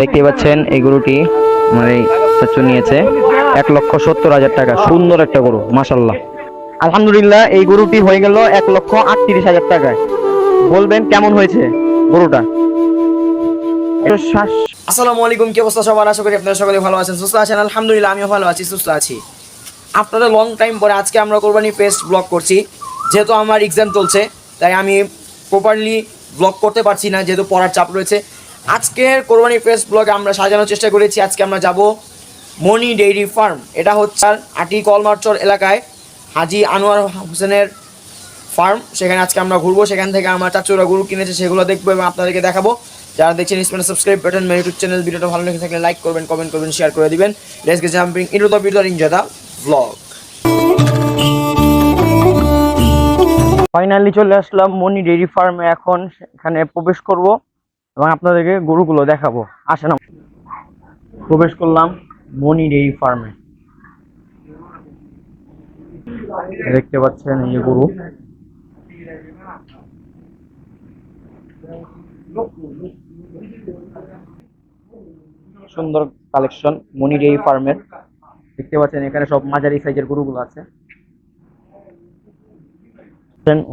দেখতে পাচ্ছেন এই গরুটি আমার এই চাচু নিয়েছে। এক লক্ষ সত্তর হাজার টাকা। সুন্দর একটা গরু মাসাল্লাহ আলহামদুলিল্লাহ এই গরুটি হয়ে গেল এক লক্ষ আটত্রিশ হাজার টাকায়। বলবেন কেমন হয়েছে গরুটা? আসসালামু আলাইকুম কি অবস্থা সবার? আশা করি আপনারা সকলে ভালো আছেন সুস্থ আছেন। আলহামদুলিল্লাহ আমিও ভালো আছি সুস্থ আছি। আপনাদের লং টাইম পরে আজকে আমরা কোরবানি পেস্ট ব্লগ করছি। যেহেতু আমার এক্সাম চলছে তাই আমি প্রপারলি ব্লগ করতে পারছি না যেহেতু পড়ার চাপ রয়েছে। আজকের কোরবানি পেস্ট ব্লগে আমরা সাজানোর চেষ্টা করেছি। আজকে আমরা যাব মনি ডেইরি ফার্ম। এটা হচ্ছে আটি কলমারচর এলাকায় হাজি আনোয়ার হোসেনের ফার্ম। সেখানে আজকে আমরা ঘুরবো। সেখান থেকে আমার চাচুরা গরু কিনেছে, সেগুলো দেখব এবং আপনাদেরকে দেখাবো। যারা দেখছেন Spain subscribe button my YouTube channel ভিডিওটা ভালো লেগে থাকলে লাইক করবেন কমেন্ট করবেন শেয়ার করে দিবেন। Let's get jumping into the video enjoy the blog finally চলে আসলাম মনি ডেইরি ফার্মে। এখন এখানে প্রবেশ করব। এবং আপনাদেরকে গরুগুলো দেখাবো। আসেন প্রবেশ করলাম মনি ডেইরি ফার্মে। দেখতে পাচ্ছেন এই গরু। সুন্দর কালেকশন মনি ডেইরি ফার্মের। দেখতে পাচ্ছেন এখানে সব মাঝারি সাইজের গরুগুলো আছে।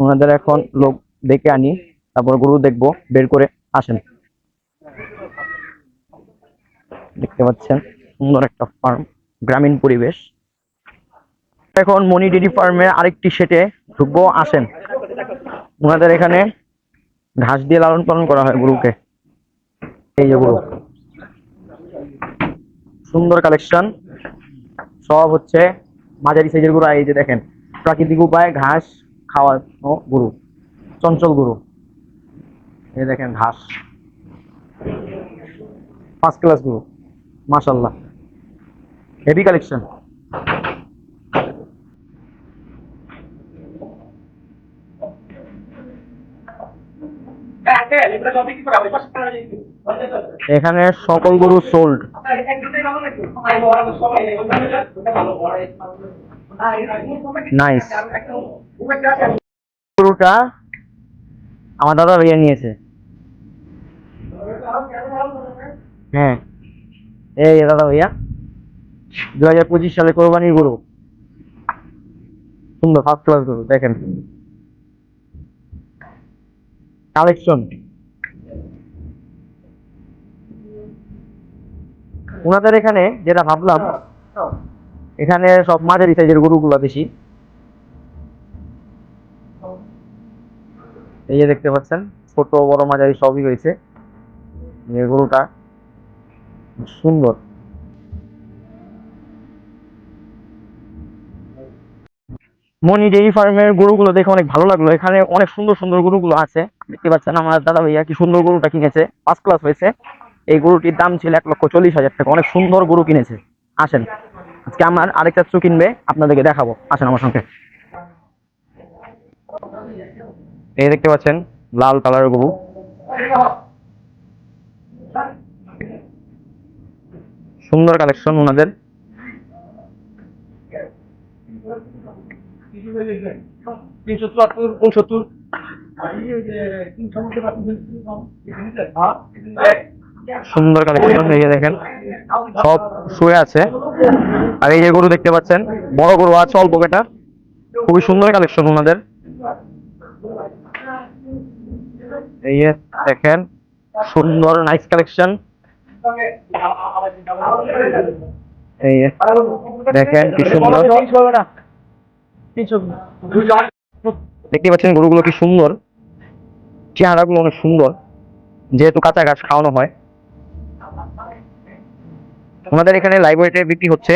ওনাদের এখন লোক ডেকে আনি, তারপর গরু দেখব, বের করে আসেন। দেখতে পাচ্ছেন, সুন্দর একটা ফার্ম গ্রামীণ পরিবেশ। এখন মনি ডেরি ফার্মে আরেকটি সেটে ঢুকবো, আসেন। ওনাদের এখানে ঘাস দিয়ে লালন পালন করা হয় গরুকে। এই যে গরু। সুন্দর কালেকশন সব হচ্ছে মাঝারি সাইজের গরু। এই যে দেখেন, প্রাকৃতিক উপায়ে ঘাস খাওয়ানো গরু। চঞ্চল গরু। এই দেখেন ঘাস। ফার্স্ট ক্লাস গরু। মাশাল্লাহ হেভি কালেকশন এখানে সকল গরু সোল্ড নাইস গরুটা আমার দাদা ভাইয়া নিয়েছে। হ্যাঁ। এই দাদা ভাইয়া দু হাজার পঁচিশ সালে কোরবানির গরু। সুন্দর ফার্স্ট ক্লাস গরু, দেখেন। কালেকশন ওনাদের এখানে যেটা ভাবলাম, এখানে সব মাঝারি সাইজের গরুগুলো বেশি। এই যে দেখতে পাচ্ছেন, ছোট, বড়, মাঝারি সবই এই গরুটা। সুন্দর। মনি ডেইরি ফার্মের গরুগুলো দেখে অনেক ভালো লাগল। এখানে অনেক সুন্দর সুন্দর গরুগুলো আছে। দেখতে পাচ্ছেন আমার দাদা ভাইয়া কি সুন্দর গরুটা কিনেছে। ফার্স্ট ক্লাস হয়েছে। এই গরুটির দাম ছিল এক লক্ষ চল্লিশ হাজার টাকা। অনেক সুন্দর গরু কিনেছে। আসেন, আজকে আমার আরেকটা চু কিনবে, আপনাদেরকে দেখাবো। আসেন আমার সঙ্গে। এই দেখতে পাচ্ছেন, লাল কালারের গরু। সুন্দর কালেকশন ওনাদের। তিনশো চুয়াত্তর উনসত্তর। সুন্দর কালেকশন এই যে দেখেন সব শুয়ে আছে। আর এই যে গরু দেখতে পাচ্ছেন বড় গরু আছে অল্প কেটা খুবই সুন্দর কালেকশন ওনাদের। এই দেখেন সুন্দর নাইস কালেকশন এই দেখেন কি সুন্দর। দেখতে পাচ্ছেন গরুগুলো কি সুন্দর। চেহারাগুলো অনেক সুন্দর। যেহেতু কাঁচা ঘাস খাওয়ানো হয়। আমাদের এখানে লাইব্রেরিতে বিক্রি হচ্ছে।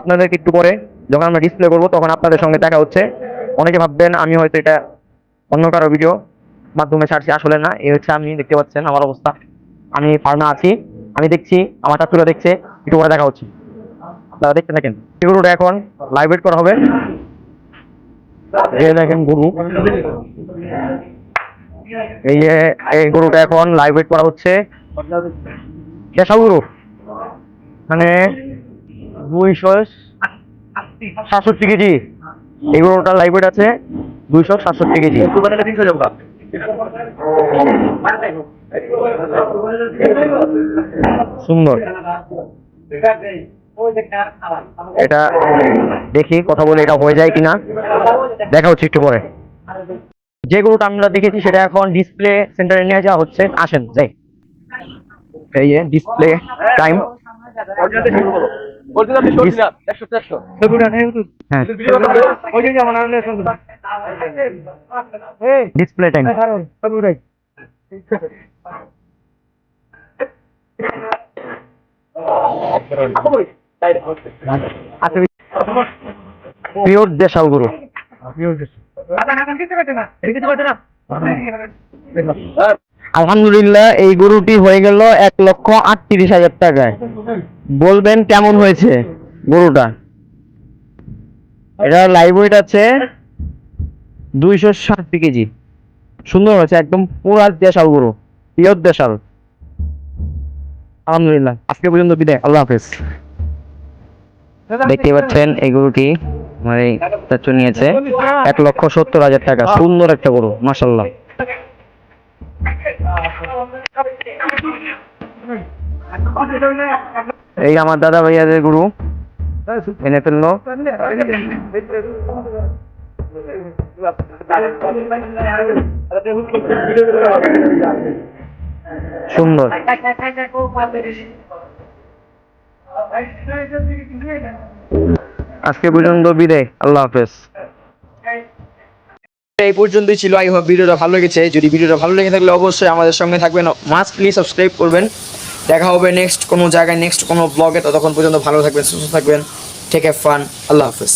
আপনাদেরকে একটু পরে যখন আমরা ডিসপ্লে করব তখন আপনাদের সঙ্গে দেখা হচ্ছে। অনেকে ভাববেন আমি হয়তো এটা অন্য কারও ভিডিও মাধ্যমে ছাড়ছি আসলে না। এই হচ্ছে আমি দেখতে পাচ্ছেন আমার অবস্থা। আমি ফার্মে আছি, আমি দেখছি, আমার চাচুরা দেখছে, একটু পরে দেখা হচ্ছে। আপনারা দেখতে থাকেন। গরুটা এখন লাইভ করা হবে। দেখেন গরু। এই যে এই গরুটা এখন লাইভ করা হচ্ছে। দেশাল গরু? মানে দুইশো সাতষট্টি কেজি। এই গরুটা লাইভ আছে দুইশো সাতষট্টি কেজি। সুন্দর। এটা দেখি কথা বলে এটা হয়ে যায় কিনা। দেখা হচ্ছে একটু পরে। যে গরুটা আমরা দেখেছি সেটা এখন ডিসপ্লে সেন্টারে নিয়ে যাওয়া হচ্ছে। আসেন, যাই। এই যে display time display time pure গরু। আলহামদুলিল্লাহ, এই গরুটি হয়ে গেল এক লক্ষ আটত্রিশ হাজার টাকায়। বলবেন কেমন হয়েছে গরুটা? এটা লাইভ ওয়েট আছে দুইশো ষাট কেজি। সুন্দর হয়েছে, একদম পুরা দেশাল গরু। পিওর দেশাল। আলহামদুলিল্লাহ। আজকে পর্যন্ত বিদায়। আল্লাহ হাফেজ। দেখতে পাচ্ছেন এই গরুটি এই চাচু নিয়েছে। এক লক্ষ সত্তর হাজার টাকা। সুন্দর একটা গরু মাসাল্লাহ এই আমার দাদা ভাইয়াদের গরু। এনে ফেলল। সুন্দর। আজকে পর্যন্ত বিদায়। আল্লাহ হাফেজ। এই পর্যন্তই ছিল। আই হোপ ভিডিওটা ভালো লেগেছে। যদি ভিডিওটা ভালো লেগে থাকলে অবশ্যই আমাদের সঙ্গে থাকবেন। মাস্ট প্লিজ সাবস্ক্রাইব করবেন। দেখা হবে নেক্সট কোনো জায়গায় নেক্সট কোনো ব্লগে ততক্ষণ পর্যন্ত ভালো থাকবেন সুস্থ থাকবেন। টেক এ ফান আল্লাহ হাফেজ।